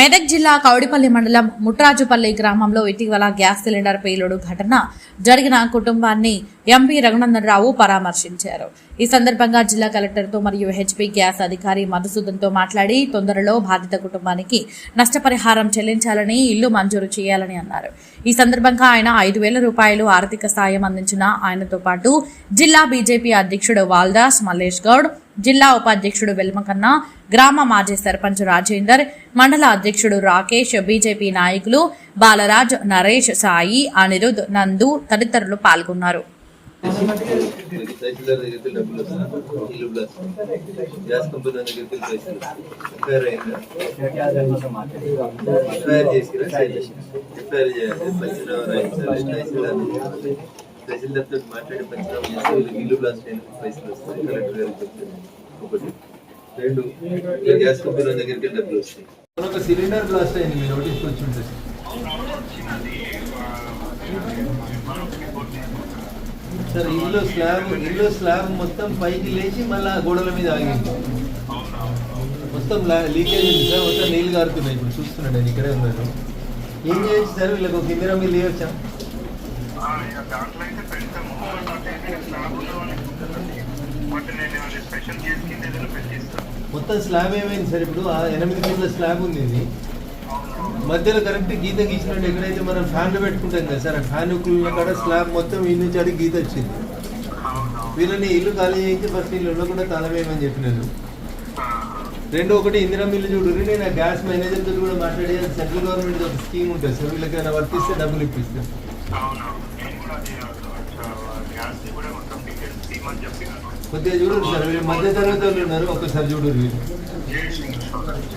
మెదక్ జిల్లా కౌడిపల్లి మండలం ముట్రాజుపల్లి గ్రామంలో ఇటీవల గ్యాస్ సిలిండర్ పేలుడు ఘటన జరిగిన కుటుంబాన్ని ఎంపీ రఘునందనరావు పరామర్శించారు. ఈ సందర్భంగా జిల్లా కలెక్టర్తో మరియు హెచ్పీ గ్యాస్ అధికారి మధుసూదన్తో మాట్లాడి తొందరలో బాధిత కుటుంబానికి నష్టపరిహారం చెల్లించాలని ఇల్లు మంజూరు చేయాలని అన్నారు. ఈ సందర్భంగా ఆయన ఐదు వేల రూపాయలు ఆర్థిక సాయం అందించిన ఆయనతో పాటు జిల్లా బీజేపీ అధ్యక్షుడు వాల్దాస్ మల్లేష్ గౌడ్ జిల్లా ఉపాధ్యక్షుడు వెల్మకన్న గ్రామ మాజీ సర్పంచ్ రాజేందర్ మండల అధ్యక్షుడు రాకేష్ బీజేపీ నాయకులు బాలరాజ్ నరేష్ సాయి అనిరుద్ నందు తదితరులు పాల్గొన్నారు. దగ్గరికి డబ్బులు మాట్లాడే ఇల్లు చేస్తే వీళ్ళకి ఇల్లు బ్లాస్ట్ అయిన పైసలు వస్తాయి. కలెక్టర్ గారికి చెప్తాను ఒకటి. రెండు. గ్యాస్ కంపెనీ దగ్గరికి డబ్బులు వస్తాయి. ఒక సిలిండర్ బ్లాస్ట్ అయింది. మీ నోటీస్కి వచ్చి ఉంటుంది సార్ ఇల్లు స్లాబ్ ఇల్లు స్లాబ్ మొత్తం పైకి లేచి మళ్ళీ గోడల మీద ఆగింది. మొత్తం లీకేజ్ ఉంది సార్. మొత్తం నీళ్ళు కారుతున్నాయి ఇప్పుడు చూస్తున్నాడు నేను ఇక్కడే ఉన్నాను. ఏం చేయొచ్చు సార్? వీళ్ళకి ఒక కింద మీద లేవచ్చా దాంట్లో అయితే పెడతాము అంటే బట్ నేను స్పెషల్ కేసు కింద ఏదైనా పెట్టిస్తాను మొత్తం స్లాబ్ ఏమైంది సార్ ఇప్పుడు? ఆ ఎనిమిది ఫీట్ల స్లాబ్ ఉంది ఇది. మధ్యలో కరెక్ట్ గీత గీసినట్టు ఎక్కడైతే మనం ఫ్యాన్లు పెట్టుకుంటాం కదా సార్ ఆ ఫ్యాన్ కూలిన కాడ స్లాబ్ మొత్తం ఈ నుంచి అడిగి గీత వచ్చింది. వీళ్ళని ఇల్లు ఖాళీ చేయించి ఫస్ట్ ఇల్లు కూడా తాళమేయమని చెప్పినాను రెండు ఒకటి ఇందిరా మిల్లు చూడు నేను ఆ గ్యాస్ మేనేజర్ తోటి కూడా మాట్లాడి సెంట్రల్ గవర్నమెంట్ ఒక స్కీమ్ ఉంటుంది సార్. వీళ్ళకి ఏమైనా వర్తిస్తే డబ్బులు ఇప్పిస్తాను అవునవును నేను కూడా అది గ్యాస్ కూడా మొత్తం డీటెయిల్స్ తీయమని చెప్పినాను కొద్దిగా చూడరు సార్ వీళ్ళు మధ్య తరగతి వాళ్ళు ఉన్నారు ఒక్కసారి చూడరు వీళ్ళు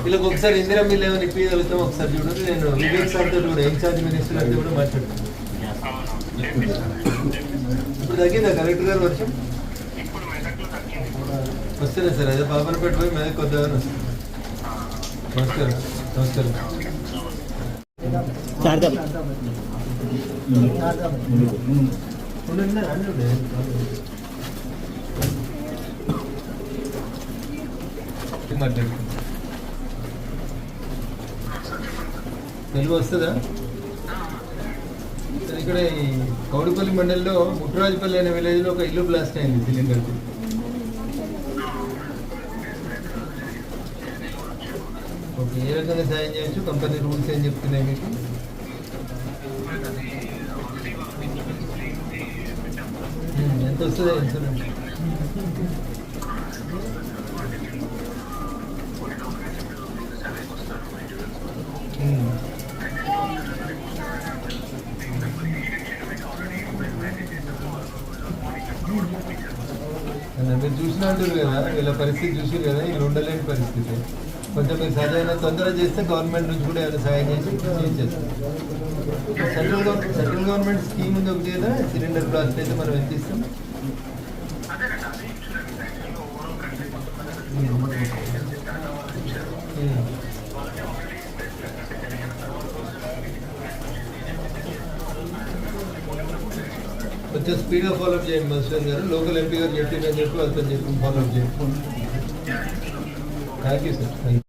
వీళ్ళకి ఒకసారి ఇందిరా మిల్లు ఏమైనా ఇప్పించగలుగుతాం ఒకసారి చూడరు నేను వివేక్ సార్ తోటి కూడా ఇన్ఛార్జ్ మినిస్టర్ గారితో కూడా మాట్లాడతాను. ఇప్పుడు తగ్గిందా కలెక్టర్ గారు వర్షం? వస్తున్నా సార్ అదే పాపనపేట పోయి మీద కొద్దిగా వస్తుంది నమస్కారం నమస్కారం. ఉండండి, రండి, కుమార్ మాట్లాడు. తెలుగు వస్తుందా ఇక్కడ ఈ కౌడిపల్లి మండలిలో ముట్రాజుపల్లి అనే విలేజ్లో ఒక ఇల్లు బ్లాస్ట్ అయింది సిలిండర్ ఓకే ఏ రకంగా సాయం చేయొచ్చు? కంపెనీ రూల్స్ ఏం చెప్తున్నాయి మీకు? ఎంత వస్తుంది? ఇన్సూరెన్స్ ఉమ్. అన్న, మీరు చూసినట్టు కదా వీళ్ళ పరిస్థితి చూసి కదా వీళ్ళు ఉండలేని పరిస్థితి. కొంచెం మీరు సరైన తొందర చేస్తే గవర్నమెంట్ నుంచి కూడా ఏమైనా సాయం చేసి చేసేస్తారు central government central government scheme ఉంది ఒకటి కదా సిలిండర్ బ్లాస్ట్ అయితే మనం ఎంత ఇస్తాం? ఉమ్. కొంచెం స్పీడ్గా ఫాలోఅప్ చేయండి మధుసూదన్ గారు లోకల్ ఎంపీ గారు చెప్పిందని చెప్పి వాళ్ళతో చెప్పి ఫాలోఅప్ చేయండి thank you sir thank you